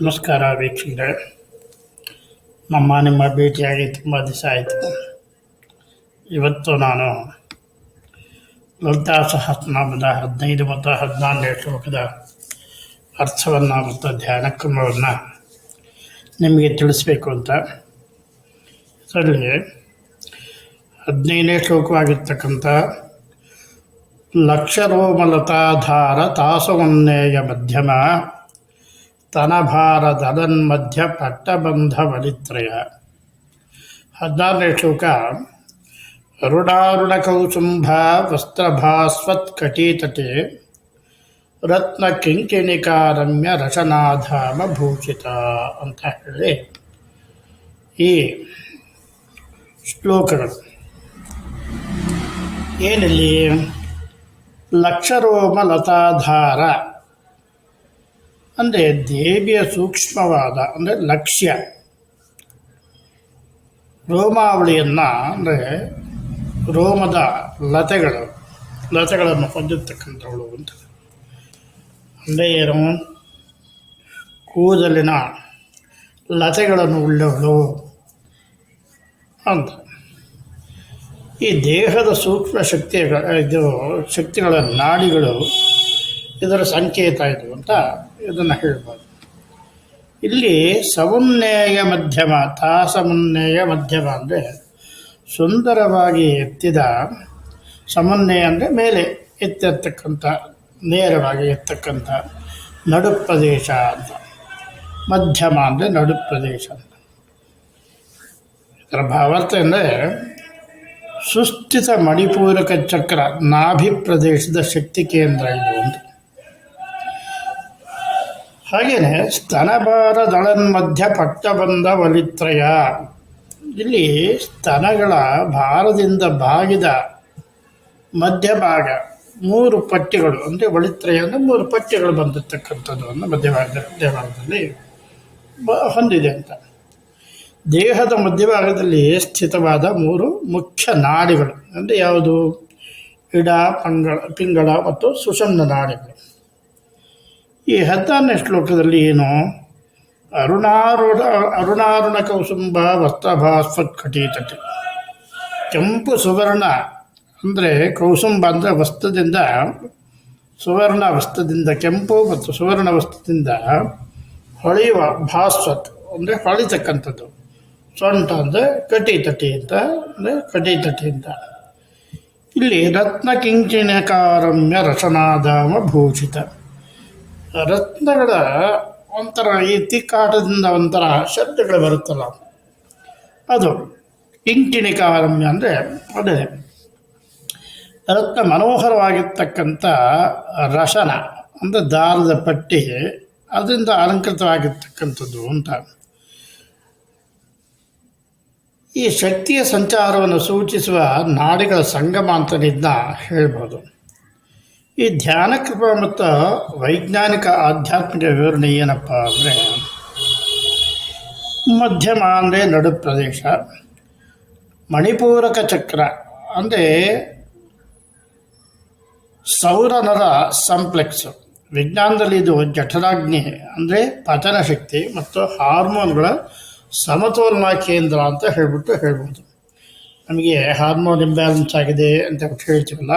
ನಮಸ್ಕಾರ ವೀಕ್ಷಕರೇ. ನಮ್ಮ ನಿಮ್ಮ ಭೇಟಿಯಾಗಿ ತುಂಬ ದಿವಸ ಆಯಿತು. ಇವತ್ತು ನಾನು ಲಲಿತಾ ಸಹಸ್ರನಾಮದ ಹದಿನೈದು ಮತ್ತು ಹದಿನಾರನೇ ಶ್ಲೋಕದ ಅರ್ಥವನ್ನು ಮತ್ತು ಧ್ಯಾನ ಕ್ರಮವನ್ನು ನಿಮಗೆ ತಿಳಿಸ್ಬೇಕು ಅಂತ. ಅದರಲ್ಲಿ ಹದಿನೈದನೇ ಶ್ಲೋಕವಾಗಿರ್ತಕ್ಕಂಥ ಲಕ್ಷರೋಮಲತಾಧಾರ ತಾಸವನ್ನೇಯ ಮಧ್ಯಮ ಸ್ತನಭಾರ ದಲನ್ಮಧ್ಯ ಪಟ್ಟಬಂಧ ವಲಿತ್ರಯ ಹದಿನಾರನೇ ಶ್ಲೋಕ ಅರುಣಾರುಣ ಕೌಸುಂಭ ವಸ್ತ್ರಭಾಸ್ವತ್ ಕಟೀತಟೆ ರತ್ನ ಕಿಂಕಿಣಿಕಾರಮ್ಯ ರಚನಾಧಾಮ ಭೂಷಿತ ಅಂತ ಹೇಳಿ ಈ ಶ್ಲೋಕಗಳು. ಏನಲ್ಲಿ? ಲಕ್ಷರೋಮ ಲತಾಧಾರ ಅಂದರೆ ದೇವಿಯ ಸೂಕ್ಷ್ಮವಾದ, ಅಂದರೆ ಲಕ್ಷ್ಯ. ರೋಮಾವಳಿಯನ್ನು ಅಂದರೆ ರೋಮದ ಲತೆಗಳು, ಲತೆಗಳನ್ನು ಹೊಂದಿರತಕ್ಕಂಥವಳು ಅಂತ. ಅಂದರೆ ಏನು? ಕೂದಲಿನ ಲತೆಗಳನ್ನು ಉಳ್ಳವಳು ಅಂತ. ಈ ದೇಹದ ಸೂಕ್ಷ್ಮ ಶಕ್ತಿಗಳ ಇದು ಶಕ್ತಿಗಳ ನಾಡಿಗಳು ಇದರ ಸಂಕೇತ ಇದು ಅಂತ ಇದನ್ನು ಹೇಳ್ಬೋದು. ಇಲ್ಲಿ ಸಮುನ್ನೇಯ ಮಧ್ಯಮ ತಾ ಸಮುನ್ನೇಯ ಮಧ್ಯಮ ಅಂದರೆ ಸುಂದರವಾಗಿ ಎತ್ತಿದ ಸಮನ್ವಯ ಅಂದರೆ ಮೇಲೆ ಎತ್ತಿರ್ತಕ್ಕಂಥ, ನೇರವಾಗಿ ಎತ್ತಕ್ಕಂಥ ನಡು ಪ್ರದೇಶ ಅಂತ. ಮಧ್ಯಮ ಅಂದರೆ ನಡು ಪ್ರದೇಶ ಅಂತ. ಇದರ ಭಾವಾರ್ಥ ಅಂದರೆ ಸುಸ್ಥಿತ ಮಣಿಪೂರಕ ಚಕ್ರ ನಾಭಿ ಪ್ರದೇಶದ ಶಕ್ತಿ ಕೇಂದ್ರ ಇದು ಅಂತ. ಹಾಗೆಯೇ ಪಟ್ಟ ಬಂದ ವಲಿತ್ರಯ ಇಲ್ಲಿ ಸ್ತನಗಳ ಭಾರದಿಂದ ಬಾಗಿದ ಮಧ್ಯಭಾಗ ಮೂರು ಪಟ್ಟಿಗಳು, ಅಂದರೆ ವಳಿತ್ರಯ ಅಂದರೆ ಮೂರು ಪಟ್ಟಿಗಳು ಬಂದಿರತಕ್ಕಂಥದ್ದು ಮಧ್ಯಭಾಗದ ಬ, ಹೊಂದಿದೆ ಅಂತ. ದೇಹದ ಮಧ್ಯಭಾಗದಲ್ಲಿ ಸ್ಥಿತವಾದ ಮೂರು ಮುಖ್ಯ ನಾಡಿಗಳು, ಅಂದರೆ ಯಾವುದು? ಇಡ ಪಂಗಳ ಪಿಂಗಳ ಮತ್ತು ಸುಷಮ್ನ ನಾಡಿಗಳು. ಈ ಹತ್ತನೇ ಶ್ಲೋಕದಲ್ಲಿ ಏನು? ಅರುಣಾರುಣ ಅರುಣಾರುಣ ಕೌಸುಂಬ ವಸ್ತ್ರಭಾಸ್ವತ್ ಕಟೀತಟೆ ಕೆಂಪು ಸುವರ್ಣ ಅಂದರೆ ಕೌಸುಂಬ ಅಂದರೆ ವಸ್ತ್ರದಿಂದ, ಸುವರ್ಣ ವಸ್ತ್ರದಿಂದ ಕೆಂಪು ಮತ್ತು ಸುವರ್ಣ ವಸ್ತ್ರದಿಂದ ಹೊಳೆಯುವ ಭಾಸ್ವತ್ ಅಂದರೆ ಹೊಳಿತಕ್ಕಂಥದ್ದು ಸೊಂಟ ಅಂದರೆ ಕಟಿತಟಿ ಅಂತ, ಅಂದರೆ ಕಟಿತಟಿ ಅಂತ. ಇಲ್ಲಿ ರತ್ನ ಕಿಂಚಿಣಕಾರಮ್ಯ ರಸನಾದಾಮ ಭೂಷಿತ. ರತ್ನಗಳ ಒಂಥರ ಈ ತಿಕ್ಕಾಟದಿಂದ ಒಂಥರ ಶಬ್ದಗಳು ಬರುತ್ತಲ್ಲ. ಅದು ಕಿಂಕಿಣಿಕಾರಮ್ಯ ಅಂದರೆ ಅದೇ. ರತ್ನ ಮನೋಹರವಾಗಿರ್ತಕ್ಕಂಥ ರಸನ ಅಂದರೆ ದಾರದ ಪಟ್ಟಿ ಅದರಿಂದ ಅಲಂಕೃತವಾಗಿರ್ತಕ್ಕಂಥದ್ದು ಅಂತ. ಈ ಶಕ್ತಿಯ ಸಂಚಾರವನ್ನು ಸೂಚಿಸುವ ನಾಡಿಗಳ ಸಂಗಮ ಅಂತನಿಂದ ಹೇಳ್ಬೋದು. ಈ ಧ್ಯಾನ ಕೃಪ ಮತ್ತು ವೈಜ್ಞಾನಿಕ ಆಧ್ಯಾತ್ಮಿಕ ವಿವರಣೆ ಏನಪ್ಪ ಅಂದರೆ, ಮಧ್ಯಮ ಅಂದರೆ ನಡು ಪ್ರದೇಶ, ಮಣಿಪೂರಕ ಚಕ್ರ ಅಂದರೆ ಸೌರನರ ಸಂಪ್ಲೆಕ್ಸ್. ವಿಜ್ಞಾನದಲ್ಲಿ ಇದು ಜಠರಾಗ್ನಿ ಅಂದರೆ ಪಚನ ಶಕ್ತಿ ಮತ್ತು ಹಾರ್ಮೋನ್ಗಳ ಸಮತೋಲನ ಕೇಂದ್ರ ಅಂತ ಹೇಳ್ಬಿಟ್ಟು ಹೇಳ್ಬೋದು. ನಮಗೆ ಹಾರ್ಮೋನ್ ಇಂಬ್ಯಾಲೆನ್ಸ್ ಆಗಿದೆ ಅಂತ ಹೇಳ್ತೀವಲ್ಲ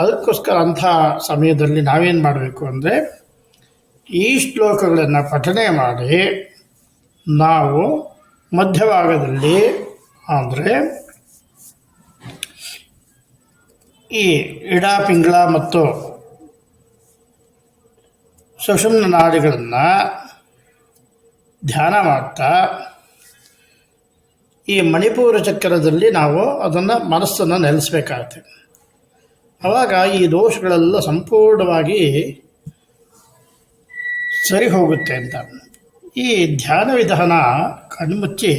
ಅದಕ್ಕೋಸ್ಕರ ಅಂಥ ಸಮಯದಲ್ಲಿ ನಾವೇನು ಮಾಡಬೇಕು ಅಂದರೆ ಈ ಶ್ಲೋಕಗಳನ್ನು ಪಠನೆ ಮಾಡಿ ನಾವು ಮಧ್ಯಭಾಗದಲ್ಲಿ ಅಂದರೆ ಈ ಇಡ ಪಿಂಗಳ ಮತ್ತು ಸುಷುಮ್ನ ನಾಡಿಗಳನ್ನು ಧ್ಯಾನ ಮಾಡ್ತಾ ಈ ಮಣಿಪುರ ಚಕ್ರದಲ್ಲಿ ನಾವು ಅದನ್ನು ಮನಸ್ಸನ್ನು ನೆಲೆಸಬೇಕಾಗತ್ತೆ. ಆವಾಗ ಈ ದೋಷಗಳೆಲ್ಲ ಸಂಪೂರ್ಣವಾಗಿ ಸರಿ ಹೋಗುತ್ತೆ ಅಂತ. ಈ ಧ್ಯಾನ ವಿಧಾನ ಕಣ್ಮುಚ್ಚಿ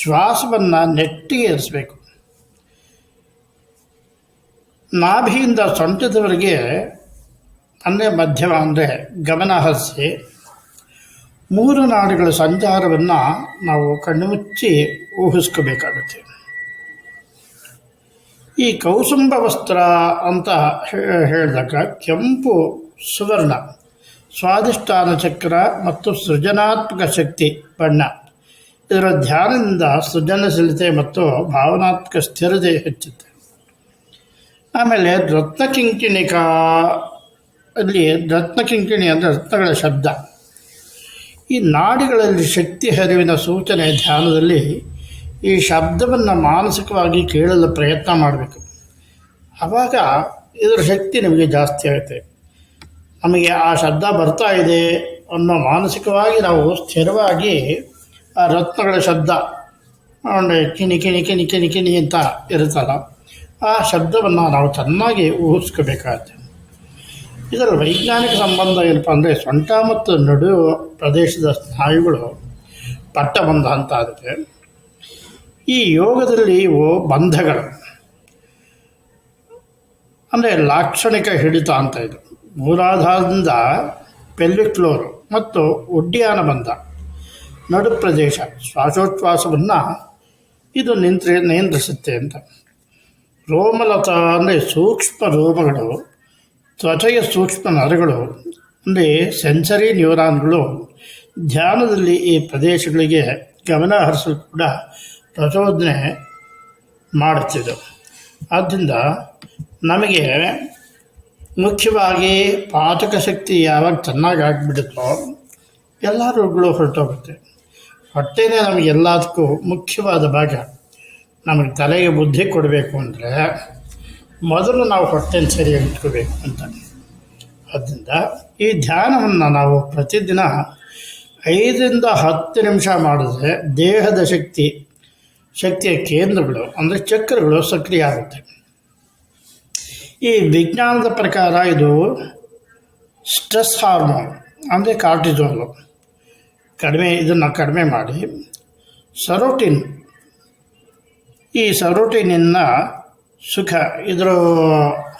ಶ್ವಾಸವನ್ನು ನೆಟ್ಟಿಗೆ ಇರಿಸ್ಬೇಕು ನಾಭಿಯಿಂದ ಸೊಂಟದವರೆಗೆ ಅಂದರೆ ಮಧ್ಯಮ ಅಂದರೆ ಗಮನ ಹರಿಸಿ ಮೂರು ನಾಡುಗಳ ಸಂಚಾರವನ್ನು ನಾವು ಕಣ್ಣು ಮುಚ್ಚಿ ಊಹಿಸ್ಕೋಬೇಕಾಗುತ್ತೆ. ಈ ಕೌಸುಂಬ ವಸ್ತ್ರ ಅಂತ ಹೇಳಿದಾಗ ಕೆಂಪು ಸುವರ್ಣ ಸ್ವಾದಿಷ್ಟಾನ ಚಕ್ರ ಮತ್ತು ಸೃಜನಾತ್ಮಕ ಶಕ್ತಿ ಬಣ್ಣ. ಇದರ ಧ್ಯಾನದಿಂದ ಸೃಜನಶೀಲತೆ ಮತ್ತು ಭಾವನಾತ್ಮಕ ಸ್ಥಿರತೆ ಹೆಚ್ಚುತ್ತೆ. ಆಮೇಲೆ ರತ್ನ ಕಿಂಕಿಣಿಕ ಅಲ್ಲಿ ರತ್ನ ಕಿಂಕಿಣಿ ಅಂದರೆ ರತ್ನಗಳ ಶಬ್ದ. ಈ ನಾಡಿಗಳಲ್ಲಿ ಶಕ್ತಿ ಹರಿವಿನ ಸೂಚನೆ ಧ್ಯಾನದಲ್ಲಿ ಈ ಶಬ್ದವನ್ನು ಮಾನಸಿಕವಾಗಿ ಕೇಳಲು ಪ್ರಯತ್ನ ಮಾಡಬೇಕು. ಆವಾಗ ಇದರ ಶಕ್ತಿ ನಿಮಗೆ ಜಾಸ್ತಿ ಆಗುತ್ತೆ. ನಮಗೆ ಆ ಶಬ್ದ ಬರ್ತಾ ಇದೆ ಅನ್ನೋ ಮಾನಸಿಕವಾಗಿ ನಾವು ಸ್ಥಿರವಾಗಿ ಆ ರತ್ನಗಳ ಶಬ್ದ ಕಿಣಿ ಕಿಣಿ ಕಿಣಿ ಕಿಣಿ ಕಿಣಿ ಅಂತ ಇರುತ್ತಲ್ಲ, ಆ ಶಬ್ದವನ್ನು ನಾವು ಚೆನ್ನಾಗಿ ಊಹಿಸ್ಕೋಬೇಕಾಗತ್ತೆ. ಇದರ ವೈಜ್ಞಾನಿಕ ಸಂಬಂಧ ಏನಪ್ಪ ಅಂದರೆ ಸೊಂಟ ಮತ್ತು ನಡು ಪ್ರದೇಶದ ಸ್ನಾಯುಗಳು ಪಟ್ಟಬಂಧ ಅಂತ ಅದಕ್ಕೆ ಈ ಯೋಗದಲ್ಲಿ ಇವು ಬಂಧಗಳು. ಅಂದರೆ ಲಾಕ್ಷಣಿಕ ಹಿಡಿತ ಅಂತ ಇದು. ಮೂಲಾಧಾರದಿಂದ ಪೆಲ್ವಿಕ್ ಮತ್ತು ಉಡ್ಡಿಯಾನ ಬಂಧ, ನಡು ಪ್ರದೇಶ, ಶ್ವಾಸೋಚ್ಛ್ವಾಸವನ್ನು ಇದು ನಿಂತ್ರ ನಿಯಂತ್ರಿಸುತ್ತೆ ಅಂತ. ರೋಮಲತ ಅಂದರೆ ಸೂಕ್ಷ್ಮ ರೋಮಗಳು, ತ್ವಚೆಯ ಸೂಕ್ಷ್ಮ ನರಗಳು, ಅಂದರೆ ಸೆನ್ಸರಿ ನ್ಯೂರಾನ್ಗಳು ಧ್ಯಾನದಲ್ಲಿ ಈ ಪ್ರದೇಶಗಳಿಗೆ ಗಮನ ಹರಿಸಲು ಕೂಡ ಪ್ರಚೋದನೆ ಮಾಡುತ್ತಿದೆ ಆದ್ದರಿಂದ ನಮಗೆ ಮುಖ್ಯವಾಗಿ ಪಾಚಕ ಶಕ್ತಿ ಯಾವಾಗ ಚೆನ್ನಾಗಿ ಆಗಿಬಿಡುತ್ತೋ ಎಲ್ಲ ರೋಗಗಳು ಹೊರಟೋಗುತ್ತೆ. ಹೊಟ್ಟೆನೇ ನಮಗೆ ಎಲ್ಲದಕ್ಕೂ ಮುಖ್ಯವಾದ ಭಾಗ. ನಮಗೆ ತಲೆಗೆ ಬುದ್ಧಿ ಕೊಡಬೇಕು ಅಂದರೆ ಮೊದಲು ನಾವು ಹೊಟ್ಟೆನ ಸರಿಯಾಗಿ ಇಟ್ಕೋಬೇಕು ಅಂತ. ಆದ್ದರಿಂದ ಈ ಧ್ಯಾನವನ್ನು ನಾವು ಪ್ರತಿದಿನ ಐದರಿಂದ ಹತ್ತು ನಿಮಿಷ ಮಾಡಿದ್ರೆ ದೇಹದ ಶಕ್ತಿ ಶಕ್ತಿಯ ಕೇಂದ್ರಗಳು ಅಂದರೆ ಚಕ್ರಗಳು ಸಕ್ರಿಯ ಆಗುತ್ತೆ. ಈ ವಿಜ್ಞಾನದ ಪ್ರಕಾರ ಇದು ಸ್ಟ್ರೆಸ್ ಹಾರ್ಮೋನ್ ಅಂದರೆ ಕಾರ್ಟಿಜೋಲು ಕಡಿಮೆ ಇದನ್ನು ಕಡಿಮೆ ಮಾಡಿ ಸರೋಟಿನ್. ಈ ಸರೋಟಿನಿಂದ ಸುಖ ಇದರ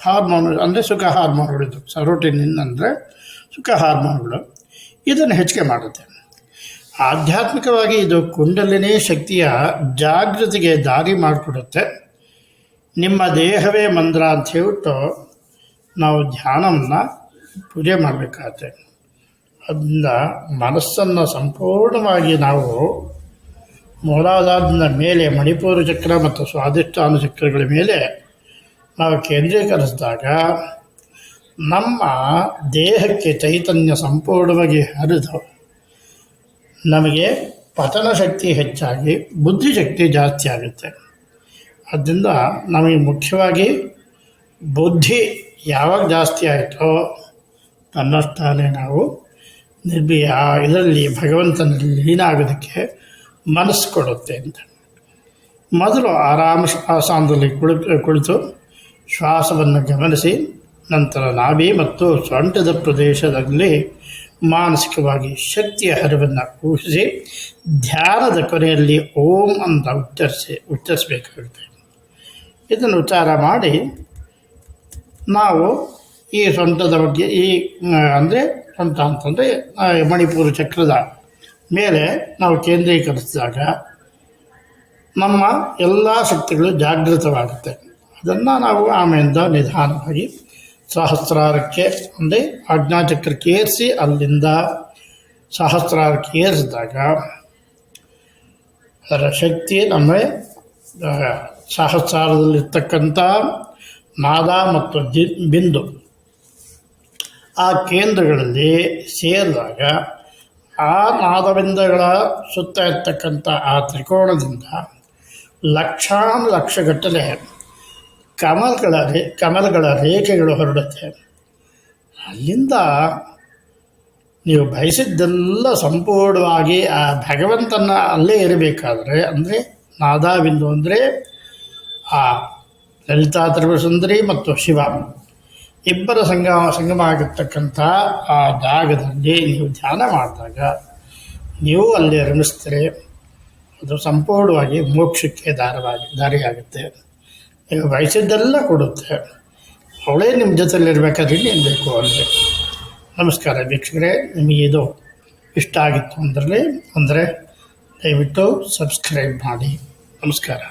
ಹಾರ್ಮೋನ್ ಅಂದರೆ ಸುಖ ಹಾರ್ಮೋನುಗಳು ಇದು. ಸರೋಟಿನಿಂದ ಅಂದರೆ ಸುಖ ಹಾರ್ಮೋನ್ಗಳು ಇದನ್ನು ಹೆಚ್ಚಿಗೆ ಮಾಡುತ್ತೆ. ಆಧ್ಯಾತ್ಮಿಕವಾಗಿ ಇದು ಕುಂಡಲಿನಿ ಶಕ್ತಿಯ ಜಾಗೃತಿಗೆ ದಾರಿ ಮಾಡಿಕೊಡುತ್ತೆ. ನಿಮ್ಮ ದೇಹವೇ ಮಂದ್ರ ಅಂತ ಹೇಳ್ಬಿಟ್ಟು ನಾವು ಧ್ಯಾನವನ್ನು ಪೂಜೆ ಮಾಡಬೇಕಾಗತ್ತೆ. ಅದರಿಂದ ಮನಸ್ಸನ್ನು ಸಂಪೂರ್ಣವಾಗಿ ನಾವು ಮೂಲಾಧಾರದ ಮೇಲೆ, ಮಣಿಪುರ ಚಕ್ರ ಮತ್ತು ಸ್ವಾದಿಷ್ಟಾನ ಚಕ್ರಗಳ ಮೇಲೆ ನಾವು ಕೇಂದ್ರೀಕರಿಸಿದಾಗ ನಮ್ಮ ದೇಹಕ್ಕೆ ಚೈತನ್ಯ ಸಂಪೂರ್ಣವಾಗಿ ಹರಿದು ನಮಗೆ ಪತನ ಶಕ್ತಿ ಹೆಚ್ಚಾಗಿ ಬುದ್ಧಿಶಕ್ತಿ ಜಾಸ್ತಿ ಆಗುತ್ತೆ. ಆದ್ದರಿಂದ ನಮಗೆ ಮುಖ್ಯವಾಗಿ ಬುದ್ಧಿ ಯಾವಾಗ ಜಾಸ್ತಿ ಆಯಿತೋ ತನ್ನಷ್ಟಾನೇ ನಾವು ನಿರ್ಭಯ ಇದರಲ್ಲಿ, ಭಗವಂತನಲ್ಲಿ ಲೀನ ಆಗೋದಕ್ಕೆ ಮನಸ್ಸು ಕೊಡುತ್ತೆ ಅಂತ. ಮೊದಲು ಆರಾಮ ಆಸನದಲ್ಲಿ ಕುಳಿತು ಕುಳಿತು ಶ್ವಾಸವನ್ನು ಗಮನಿಸಿ, ನಂತರ ನಾಭಿ ಮತ್ತು ಸೊಂಟದ ಪ್ರದೇಶದಲ್ಲಿ ಮಾನಸಿಕವಾಗಿ ಶಕ್ತಿಯ ಹರಿವನ್ನು ಊಹಿಸಿ ಧ್ಯಾನದ ಕೊನೆಯಲ್ಲಿ ಓಂ ಅಂತ ಉಚ್ಚರಿಸಿ ಉಚ್ಚರಿಸಬೇಕಾಗುತ್ತೆ ಇದನ್ನು ಉಚ್ಚಾರ ಮಾಡಿ, ನಾವು ಈ ಸ್ವಂತದ ಬಗ್ಗೆ, ಈ ಅಂದರೆ ಸ್ವಂತ ಅಂತಂದರೆ ಮಣಿಪುರ ಚಕ್ರದ ಮೇಲೆ ನಾವು ಕೇಂದ್ರೀಕರಿಸಿದಾಗ ನಮ್ಮ ಎಲ್ಲ ಶಕ್ತಿಗಳು ಜಾಗೃತವಾಗುತ್ತೆ. ಅದನ್ನು ನಾವು ಆಮೆಯಿಂದ ನಿಧಾನವಾಗಿ ಸಹಸ್ರಾರಕ್ಕೆ ಅಂದರೆ ಆಜ್ಞಾಚಕ್ರಕ್ಕೆ ಏರಿಸಿ ಅಲ್ಲಿಂದ ಸಹಸ್ರಾರಕ್ಕೆ ಏರಿಸಿದಾಗ ಅದರ ಶಕ್ತಿ ನಮ್ಮ ಸಹಸ್ರಾರದಲ್ಲಿರ್ತಕ್ಕಂಥ ನಾದ ಮತ್ತು ಜಿ, ಬಿಂದು ಆ ಕೇಂದ್ರಗಳಲ್ಲಿ ಸೇರಿದಾಗ ಆ ನಾದಬಿಂದಗಳ ಸುತ್ತ ಇರ್ತಕ್ಕಂಥ ಆ ತ್ರಿಕೋಣದಿಂದ ಲಕ್ಷಾನು ಲಕ್ಷಗಟ್ಟಲೆ ಕಮಲಗಳ ರೇ ಕಮಲಗಳ ರೇಖೆಗಳು ಹೊರಡುತ್ತೆ ಅಲ್ಲಿಂದ ನೀವು ಬಯಸಿದ್ದೆಲ್ಲ ಸಂಪೂರ್ಣವಾಗಿ ಆ ಭಗವಂತನ ಅಲ್ಲೇ ಇರಬೇಕಾದ್ರೆ ಅಂದರೆ ನಾದಾಬಿಂದು ಅಂದರೆ ಆ ಲಲಿತಾ ತ್ರಿಪುರ ಮತ್ತು ಶಿವ. ಇಬ್ಬರ ಸಂಗಮ ಸಂಗಮ ಆಗಿರ್ತಕ್ಕಂಥ ಆ ಜಾಗದಲ್ಲಿ ನೀವು ಧ್ಯಾನ ಮಾಡಿದಾಗ ನೀವು ಅಲ್ಲಿ ರಮಿಸ್ತೀರಿ ಅದು ಸಂಪೂರ್ಣವಾಗಿ ಮೋಕ್ಷಕ್ಕೆ ದಾರವಾಗಿ, ದಾರಿಯಾಗುತ್ತೆ. ನೀವು ಬಯಸಿದ್ದೆಲ್ಲ ಕೊಡುತ್ತೆ. ಅವಳೇ ನಿಮ್ಮ ಜೊತೆಲಿರ್ಬೇಕಾದ್ರೆ ಏನು ಬೇಕು ಅಂದರೆ. ನಮಸ್ಕಾರ ವೀಕ್ಷಕರೇ, ನಿಮಗೆ ಇದು ಇಷ್ಟ ಆಗಿತ್ತು ಅಂದ್ರೆ ಅಂದರೆ ದಯವಿಟ್ಟು ಸಬ್ಸ್ಕ್ರೈಬ್ ಮಾಡಿ. ನಮಸ್ಕಾರ.